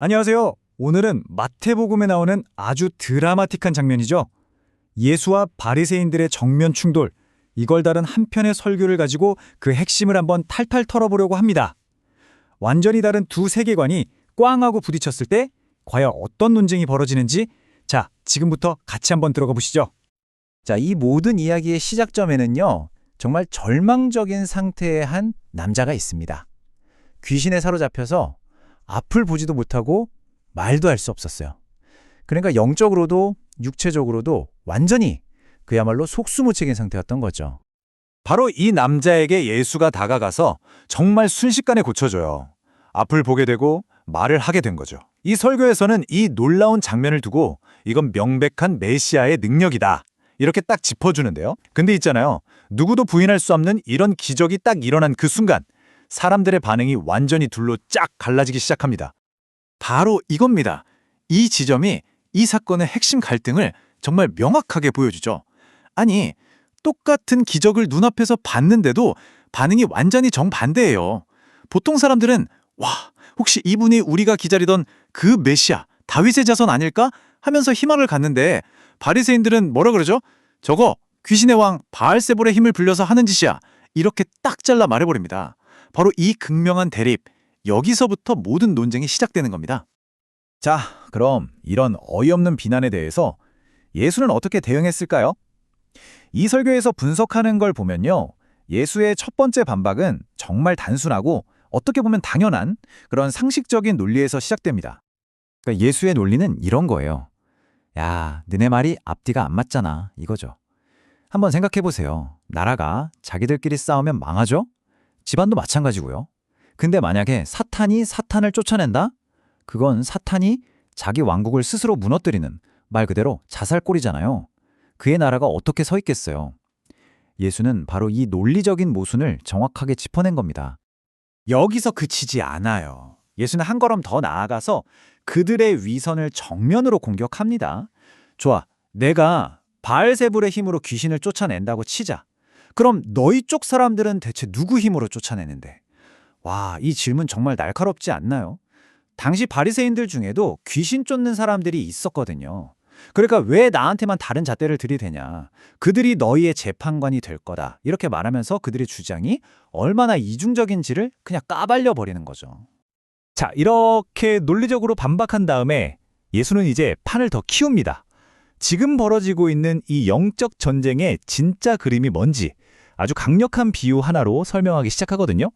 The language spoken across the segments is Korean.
안녕하세요. 오늘은 마태복음에 나오는 아주 드라마틱한 장면이죠. 예수와 바리새인들의 정면 충돌. 이걸 다룬 한 편의 설교를 가지고 그 핵심을 한번 탈탈 털어보려고 합니다. 완전히 다른 두 세계관이 꽝 하고 부딪혔을 때 과연 어떤 논쟁이 벌어지는지 자, 지금부터 같이 한번 들어가 보시죠. 자, 이 모든 이야기의 시작점에는요, 정말 절망적인 상태의 한 남자가 있습니다. 귀신에 사로잡혀서 앞을 보지도 못하고 말도 할 수 없었어요. 그러니까 영적으로도 육체적으로도 완전히 그야말로 속수무책인 상태였던 거죠. 바로 이 남자에게 예수가 다가가서 정말 순식간에 고쳐줘요. 앞을 보게 되고 말을 하게 된 거죠. 이 설교에서는 이 놀라운 장면을 두고 이건 명백한 메시아의 능력이다. 이렇게 딱 짚어주는데요. 근데 있잖아요. 누구도 부인할 수 없는 이런 기적이 딱 일어난 그 순간 사람들의 반응이 완전히 둘로 쫙 갈라지기 시작합니다. 바로 이겁니다. 이 지점이 이 사건의 핵심 갈등을 정말 명확하게 보여주죠. 아니, 똑같은 기적을 눈앞에서 봤는데도 반응이 완전히 정반대예요. 보통 사람들은 와, 혹시 이분이 우리가 기다리던 그 메시아, 다윗의 자손 아닐까 하면서 희망을 갖는데 바리새인들은 뭐라 그러죠? 저거 귀신의 왕 바알세볼의 힘을 빌려서 하는 짓이야. 이렇게 딱 잘라 말해버립니다. 바로 이 극명한 대립, 여기서부터 모든 논쟁이 시작되는 겁니다. 자, 그럼 이런 어이없는 비난에 대해서 예수는 어떻게 대응했을까요? 이 설교에서 분석하는 걸 보면요. 예수의 첫 번째 반박은 정말 단순하고 어떻게 보면 당연한 그런 상식적인 논리에서 시작됩니다. 그러니까 예수의 논리는 이런 거예요. 야, 너네 말이 앞뒤가 안 맞잖아. 이거죠. 한번 생각해 보세요. 나라가 자기들끼리 싸우면 망하죠? 집안도 마찬가지고요. 근데 만약에 사탄이 사탄을 쫓아낸다? 그건 사탄이 자기 왕국을 스스로 무너뜨리는 말 그대로 자살골이잖아요. 그의 나라가 어떻게 서 있겠어요? 예수는 바로 이 논리적인 모순을 정확하게 짚어낸 겁니다. 여기서 그치지 않아요. 예수는 한 걸음 더 나아가서 그들의 위선을 정면으로 공격합니다. 좋아, 내가 바알세불의 힘으로 귀신을 쫓아낸다고 치자. 그럼 너희 쪽 사람들은 대체 누구 힘으로 쫓아내는데? 와, 이 질문 정말 날카롭지 않나요? 당시 바리새인들 중에도 귀신 쫓는 사람들이 있었거든요. 그러니까 왜 나한테만 다른 잣대를 들이대냐? 그들이 너희의 재판관이 될 거다. 이렇게 말하면서 그들의 주장이 얼마나 이중적인지를 그냥 까발려 버리는 거죠. 자, 이렇게 논리적으로 반박한 다음에 예수는 이제 판을 더 키웁니다. 지금 벌어지고 있는 이 영적 전쟁의 진짜 그림이 뭔지 아주 강력한 비유 하나로 설명하기 시작하거든요.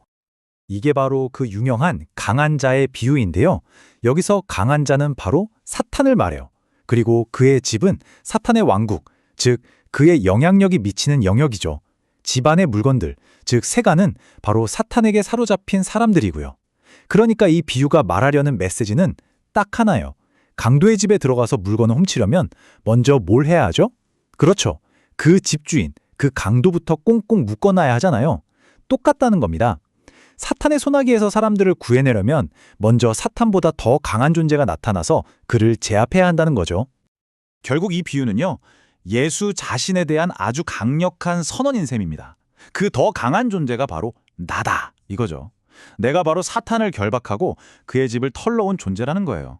이게 바로 그 유명한 강한 자의 비유인데요. 여기서 강한 자는 바로 사탄을 말해요. 그리고 그의 집은 사탄의 왕국, 즉 그의 영향력이 미치는 영역이죠. 집안의 물건들, 즉 세간은 바로 사탄에게 사로잡힌 사람들이고요. 그러니까 이 비유가 말하려는 메시지는 딱 하나요. 강도의 집에 들어가서 물건을 훔치려면 먼저 뭘 해야 하죠? 그렇죠. 그 집주인, 그 강도부터 꽁꽁 묶어놔야 하잖아요. 똑같다는 겁니다. 사탄의 소나기에서 사람들을 구해내려면 먼저 사탄보다 더 강한 존재가 나타나서 그를 제압해야 한다는 거죠. 결국 이 비유는요. 예수 자신에 대한 아주 강력한 선언인 셈입니다. 그 더 강한 존재가 바로 나다 이거죠. 내가 바로 사탄을 결박하고 그의 집을 털러 온 존재라는 거예요.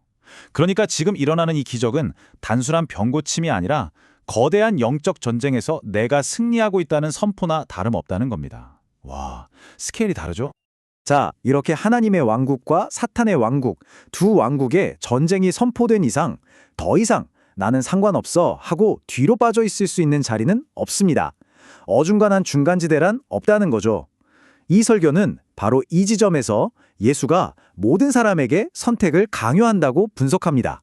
그러니까 지금 일어나는 이 기적은 단순한 병고침이 아니라 거대한 영적 전쟁에서 내가 승리하고 있다는 선포나 다름없다는 겁니다. 와, 스케일이 다르죠? 자, 이렇게 하나님의 왕국과 사탄의 왕국, 두 왕국의 전쟁이 선포된 이상 더 이상 나는 상관없어 하고 뒤로 빠져 있을 수 있는 자리는 없습니다. 어중간한 중간지대란 없다는 거죠. 이 설교는 바로 이 지점에서 예수가 모든 사람에게 선택을 강요한다고 분석합니다.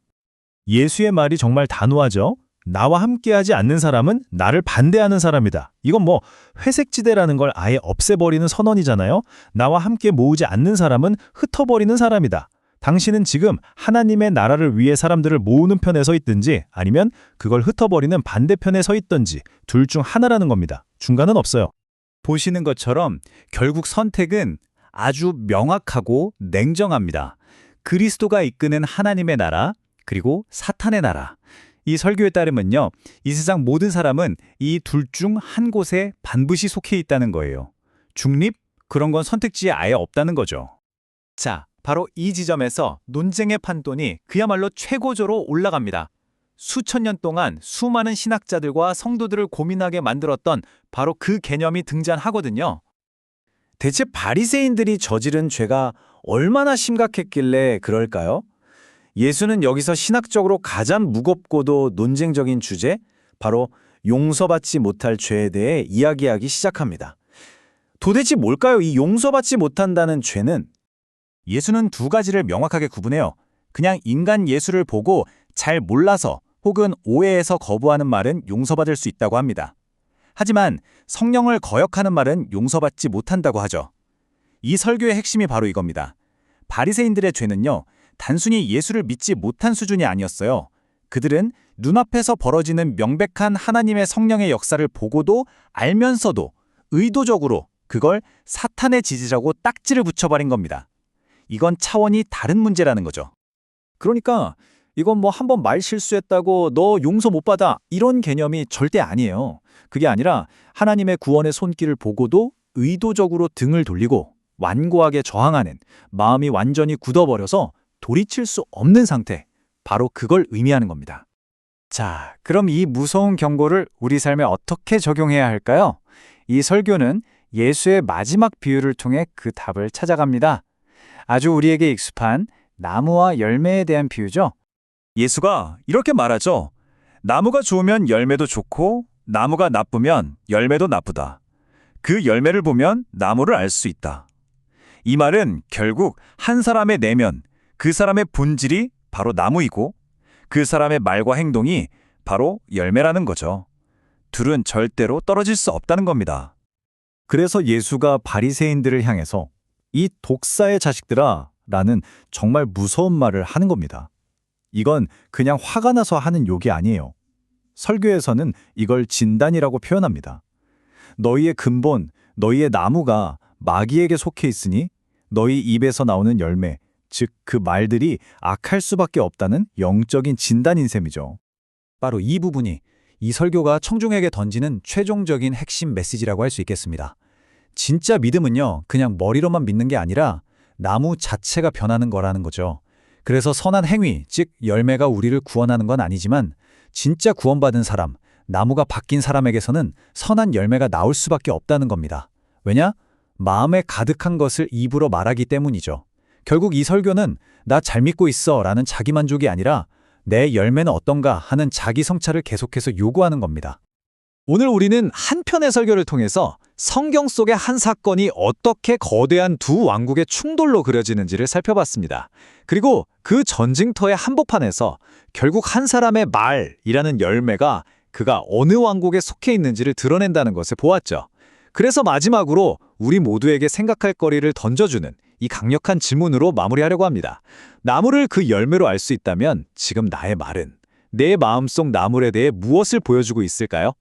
예수의 말이 정말 단호하죠. 나와 함께하지 않는 사람은 나를 반대하는 사람이다. 이건 뭐 회색지대라는 걸 아예 없애버리는 선언이잖아요. 나와 함께 모으지 않는 사람은 흩어버리는 사람이다. 당신은 지금 하나님의 나라를 위해 사람들을 모으는 편에 서 있든지 아니면 그걸 흩어버리는 반대편에 서 있든지 둘 중 하나라는 겁니다. 중간은 없어요. 보시는 것처럼 결국 선택은 아주 명확하고 냉정합니다. 그리스도가 이끄는 하나님의 나라, 그리고 사탄의 나라. 이 설교에 따르면요, 이 세상 모든 사람은 이 둘 중 한 곳에 반드시 속해 있다는 거예요. 중립? 그런 건 선택지에 아예 없다는 거죠. 자, 바로 이 지점에서 논쟁의 판돈이 그야말로 최고조로 올라갑니다. 수천 년 동안 수많은 신학자들과 성도들을 고민하게 만들었던 바로 그 개념이 등장하거든요. 대체 바리새인들이 저지른 죄가 얼마나 심각했길래 그럴까요? 예수는 여기서 신학적으로 가장 무겁고도 논쟁적인 주제, 바로 용서받지 못할 죄에 대해 이야기하기 시작합니다. 도대체 뭘까요? 이 용서받지 못한다는 죄는 예수는 두 가지를 명확하게 구분해요. 그냥 인간 예수를 보고 잘 몰라서 혹은 오해해서 거부하는 말은 용서받을 수 있다고 합니다. 하지만 성령을 거역하는 말은 용서받지 못한다고 하죠. 이 설교의 핵심이 바로 이겁니다. 바리새인들의 죄는요. 단순히 예수를 믿지 못한 수준이 아니었어요. 그들은 눈앞에서 벌어지는 명백한 하나님의 성령의 역사를 보고도 알면서도 의도적으로 그걸 사탄의 지지라고 딱지를 붙여버린 겁니다. 이건 차원이 다른 문제라는 거죠. 그러니까 이건 뭐 한 번 말 실수했다고 너 용서 못 받아 이런 개념이 절대 아니에요. 그게 아니라 하나님의 구원의 손길을 보고도 의도적으로 등을 돌리고 완고하게 저항하는 마음이 완전히 굳어버려서 돌이칠 수 없는 상태. 바로 그걸 의미하는 겁니다. 자, 그럼 이 무서운 경고를 우리 삶에 어떻게 적용해야 할까요? 이 설교는 예수의 마지막 비유를 통해 그 답을 찾아갑니다. 아주 우리에게 익숙한 나무와 열매에 대한 비유죠. 예수가 이렇게 말하죠. 나무가 좋으면 열매도 좋고 나무가 나쁘면 열매도 나쁘다. 그 열매를 보면 나무를 알 수 있다. 이 말은 결국 한 사람의 내면, 그 사람의 본질이 바로 나무이고 그 사람의 말과 행동이 바로 열매라는 거죠. 둘은 절대로 떨어질 수 없다는 겁니다. 그래서 예수가 바리새인들을 향해서 이 독사의 자식들아 라는 정말 무서운 말을 하는 겁니다. 이건 그냥 화가 나서 하는 욕이 아니에요. 설교에서는 이걸 진단이라고 표현합니다. 너희의 근본, 너희의 나무가 마귀에게 속해 있으니 너희 입에서 나오는 열매, 즉 그 말들이 악할 수밖에 없다는 영적인 진단인 셈이죠. 바로 이 부분이 이 설교가 청중에게 던지는 최종적인 핵심 메시지라고 할 수 있겠습니다. 진짜 믿음은요, 그냥 머리로만 믿는 게 아니라 나무 자체가 변하는 거라는 거죠. 그래서 선한 행위, 즉 열매가 우리를 구원하는 건 아니지만 진짜 구원받은 사람, 나무가 바뀐 사람에게서는 선한 열매가 나올 수밖에 없다는 겁니다. 왜냐? 마음에 가득한 것을 입으로 말하기 때문이죠. 결국 이 설교는 나 잘 믿고 있어 라는 자기만족이 아니라 내 열매는 어떤가 하는 자기 성찰을 계속해서 요구하는 겁니다. 오늘 우리는 한 편의 설교를 통해서 성경 속의 한 사건이 어떻게 거대한 두 왕국의 충돌로 그려지는지를 살펴봤습니다. 그리고 그 전쟁터의 한복판에서 결국 한 사람의 말이라는 열매가 그가 어느 왕국에 속해 있는지를 드러낸다는 것을 보았죠. 그래서 마지막으로 우리 모두에게 생각할 거리를 던져주는 이 강력한 질문으로 마무리하려고 합니다. 나무를 그 열매로 알 수 있다면 지금 나의 말은 내 마음속 나물에 대해 무엇을 보여주고 있을까요?